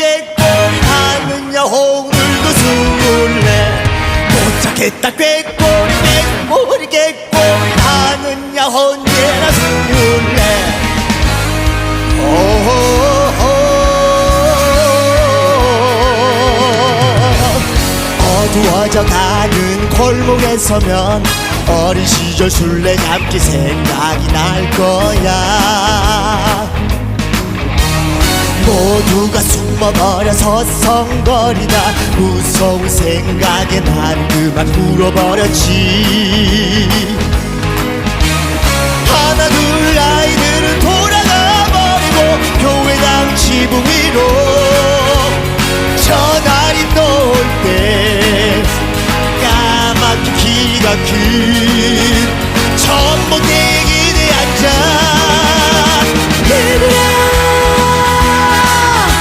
꾀꼬리 하느냐 오늘도 술래. 못 찾겠다. 꾀꼬리 꾀꼬리 꾀꼬리 하느냐 언제나 술래. 어두워져 가는 골목에 서면 어린 시절 술래 잡기 생각이 날 거야. 모두가 숨어버려 서성거리다. 무서운 생각에 난 그만 울어버렸지. 하나 둘 아이들은 돌아가 버리고 교회당 지붕 위로 전날이 떠올 때 까맣게 기가 그